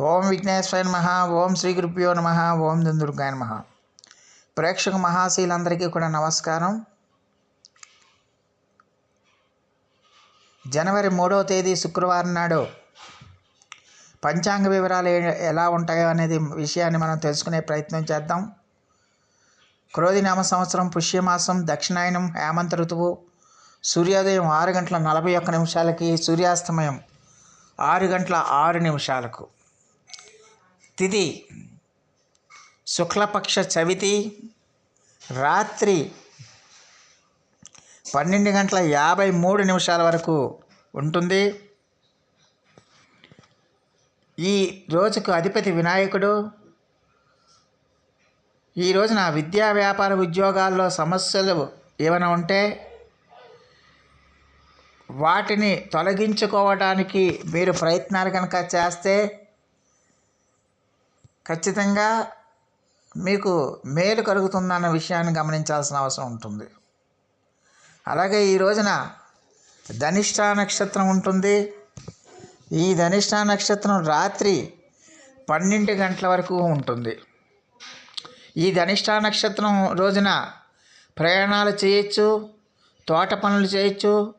ఓం విఘ్నేశ్వర నమ ఓం శ్రీ గురుభ్యో నమ ఓం దుందుర్గాయ నమ. ప్రేక్షక మహాశీలందరికీ కూడా నమస్కారం. జనవరి మూడవ తేదీ శుక్రవారం నాడు పంచాంగ వివరాలు ఎలా ఉంటాయో అనేది విషయాన్ని మనం తెలుసుకునే ప్రయత్నం చేద్దాం. క్రోధినామ సంవత్సరం పుష్యమాసం దక్షిణాయనం హేమంత ఋతువు సూర్యోదయం ఆరు గంటల నలభై ఒక్క నిమిషాలకి సూర్యాస్తమయం ఆరు గంటల ఆరు నిమిషాలకు. తిథి శుక్లపక్ష చవితి రాత్రి పన్నెండు గంటల యాభై మూడు నిమిషాల వరకు ఉంటుంది. ఈ రోజుకు అధిపతి వినాయకుడు. ఈ రోజున విద్యా వ్యాపార ఉద్యోగాల్లో సమస్యలు ఏమైనా ఉంటే వాటిని తొలగించుకోవడానికి మీరు ప్రయత్నాలు కనుక చేస్తే ఖచ్చితంగా మీకు మేలు కలుగుతుందన్న విషయాన్ని గమనించాల్సిన అవసరం ఉంటుంది. అలాగే ఈ రోజున ధనిష్ట నక్షత్రం ఉంటుంది. ఈ ధనిష్ట నక్షత్రం రాత్రి పన్నెండు గంటల వరకు ఉంటుంది. ఈ ధనిష్ట నక్షత్రం రోజున ప్రయాణాలు చేయొచ్చు తోట పనులు చేయొచ్చు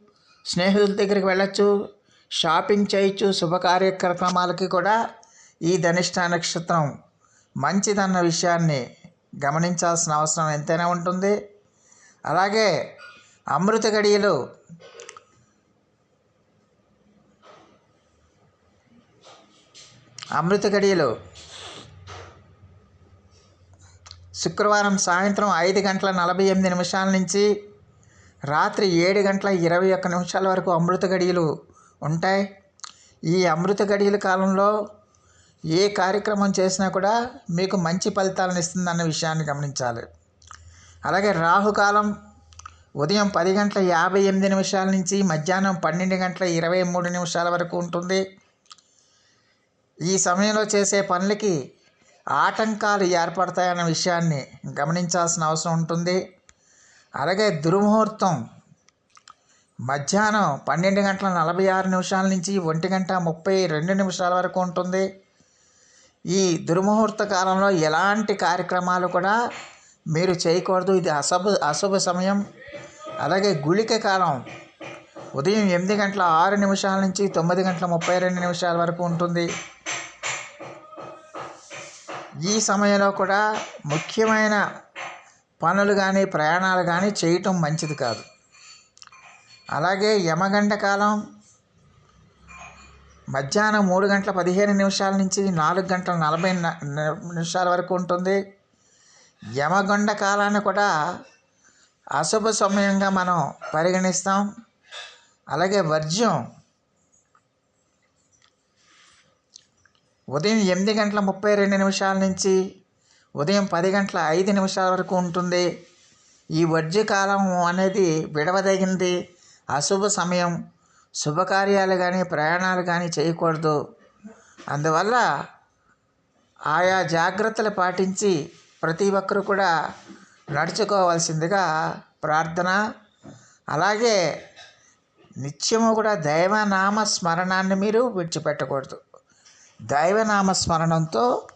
స్నేహితుల దగ్గరికి వెళ్ళచ్చు షాపింగ్ చేయొచ్చు శుభ కార్యక్రమాలకి కూడా ఈ ధనిష్ట నక్షత్రం మంచిదన్న విషయాన్ని గమనించాల్సిన అవసరం ఎంతైనా ఉంటుంది. అలాగే అమృత గడియలు అమృత గడియలు శుక్రవారం సాయంత్రం ఐదు గంటల నలభై ఎనిమిది నిమిషాల నుంచి రాత్రి ఏడు గంటల ఇరవై ఒక్క నిమిషాల వరకు అమృత గడియలు ఉంటాయి. ఈ అమృత గడియల కాలంలో ఏ కార్యక్రమం చేసినా కూడా మీకు మంచి ఫలితాలను ఇస్తుంది అన్న విషయాన్ని గమనించాలి. అలాగే రాహుకాలం ఉదయం పది గంటల యాభై ఎనిమిది నిమిషాల నుంచి మధ్యాహ్నం పన్నెండు గంటల ఇరవై మూడు నిమిషాల వరకు ఉంటుంది. ఈ సమయంలో చేసే పనులకి ఆటంకాలు ఏర్పడతాయన్న విషయాన్ని గమనించాల్సిన అవసరం ఉంటుంది. అలాగే దుర్ముహూర్తం మధ్యాహ్నం పన్నెండు గంటల నలభై ఆరు నిమిషాల నుంచి ఒంటి గంట ముప్పై రెండు నిమిషాల వరకు ఉంటుంది. ఈ దుర్ముహూర్త కాలంలో ఎలాంటి కార్యక్రమాలు కూడా మీరు చేయకూడదు. ఇది అశుభ అశుభ సమయం. అలాగే గుళిక కాలం. ఉదయం ఎనిమిది గంటల ఆరు నిమిషాల నుంచి తొమ్మిది గంటల ముప్పై రెండు నిమిషాల వరకు ఉంటుంది. ఈ సమయంలో కూడా ముఖ్యమైన పనులు కానీ ప్రయాణాలు కానీ చేయటం మంచిది కాదు. అలాగే యమగంట కాలం. మధ్యాహ్నం మూడు గంటల పదిహేను నిమిషాల నుంచి నాలుగు గంటల నలభై నిమిషాల వరకు ఉంటుంది. యమగండ కాలాన్ని కూడా అశుభ సమయంగా మనం పరిగణిస్తాం. అలాగే వర్జ్యం ఉదయం ఎనిమిది గంటల ముప్పై రెండు నిమిషాల నుంచి ఉదయం పది గంటల ఐదు నిమిషాల వరకు ఉంటుంది. ఈ వర్జ్యకాలం అనేది విడవదగింది అశుభ సమయం. శుభకార్యాలు కానీ ప్రయాణాలు కానీ చేయకూడదు. అందువల్ల ఆయా జాగ్రత్తలు పాటించి ప్రతి ఒక్కరు కూడా నడుచుకోవాల్సిందిగా ప్రార్థన. అలాగే నిత్యము కూడా దైవనామ స్మరణాన్ని మీరు విడిచిపెట్టకూడదు. దైవనామ స్మరణంతో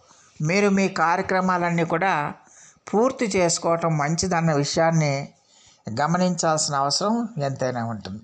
మీరు మీ కార్యక్రమాలన్నీ కూడా పూర్తి చేసుకోవటం మంచిదన్న విషయాన్ని గమనించాల్సిన అవసరం ఎంతైనా ఉంటుంది.